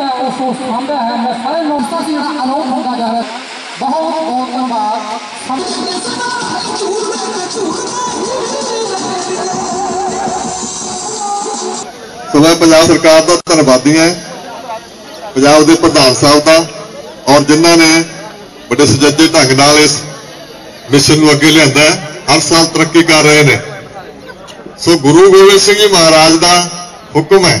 ਕੀਤਾ ਉਸ ਉਸ ਆਉਂਦਾ ਹੈ। ਮੈਂ ਸਾਰੇ ਨੌਸਤਾ ਸੀ ਜਿਹੜਾ ਅਲੋਪ ਹੁੰਦਾ ਜਾ ਰਿਹਾ ਬਹੁਤ ਬਹੁਤ ਧੰਨਵਾਦ। ਸਭ ਪੰਜਾਬ ਸਰਕਾਰ ਦਾ ਧੰਨਵਾਦੀ ਹਾਂ। ਪੰਜਾਬ ਦੇ ਪ੍ਰਧਾਨ ਸਾਹਿਬ ਦਾ ਔਰ ਜਿਨ੍ਹਾਂ ਨੇ ਬੜੇ ਸੁਚੱਜੇ ਢੰਗ ਨਾਲ ਇਸ ਮਿਸ਼ਨ ਨੂੰ ਅੱਗੇ ਲਿਆਂਦਾ ਹਰ ਸਾਲ ਤਰੱਕੀ ਕਰ ਰਹੇ ਨੇ। ਸੋ ਗੁਰੂ ਗੋਬਿੰਦ ਸਿੰਘ ਜੀ ਮਹਾਰਾਜ ਦਾ ਹੁਕਮ ਹੈ।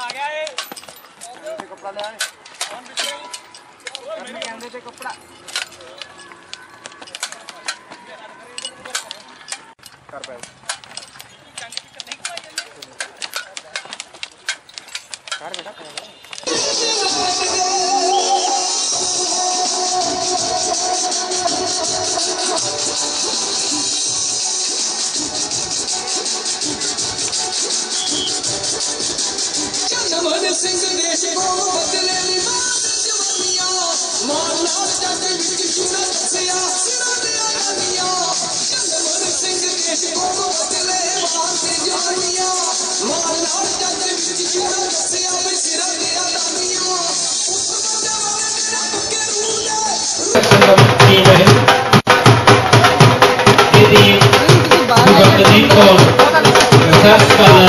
आ गया ये कपड़ा ले आए कैमरे पे कपड़ा कर पाए कर बेटा सिंह देश को बदले जवानिया मामला जग विच चूड़ा दसिया सिरा ते आनिया चंदमन सिंह देश को बदले वास्ते जवानिया मामला जग विच चूड़ा दसिया वे सिरा ते आनिया That's fine.